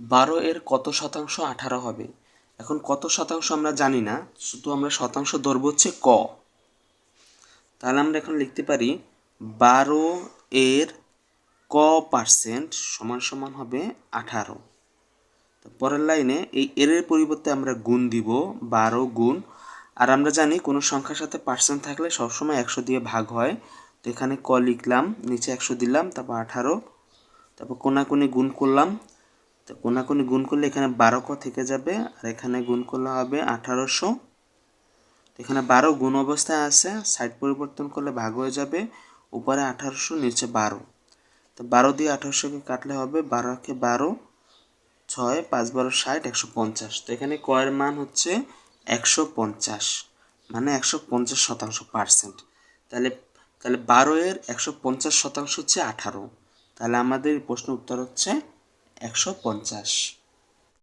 বারো এর কত শতাংশ আঠারো হবে? এখন কত শতাংশ আমরা জানি না, শুধু আমরা শতাংশ ধরবো হচ্ছে ক। তাহলে আমরা এখন লিখতে পারি বারো এর ক পার্সেন্ট সমান সমান হবে আঠারো। তো পরের লাইনে এই এর পরিবর্তে আমরা গুণ দিব বারো গুণ। আর আমরা জানি কোনো সংখ্যার সাথে পার্সেন্ট থাকলে সবসময় একশো দিয়ে ভাগ হয়। তো এখানে ক লিখলাম, নিচে একশো দিলাম, তারপর আঠারো, তারপর কোনাকুনি গুণ করলাম তো কোনাকুনি গুণ করলে এখানে বারো ক থেকে যাবে, আর এখানে গুণ করলে হবে আঠারোশো। এখানে বারো গুণ অবস্থায় আছে, সাইড পরিবর্তন করলে ভাগ হয়ে যাবে, উপরে আঠারোশো, নিচে বারো। তো বারো দিয়ে আঠারোশোকে কাটলে হবে বারোকে বারো, ছয়, পাঁচ বারো, ষাট, একশো পঞ্চাশ। তো এখানে কয়ের মান হচ্ছে একশো পঞ্চাশ মানে একশো পঞ্চাশ শতাংশ পার্সেন্ট। তাহলে তাহলে বারো এর একশো পঞ্চাশ শতাংশ হচ্ছে আঠারো। তাহলে আমাদের প্রশ্ন উত্তর হচ্ছে একশো পঞ্চাশ।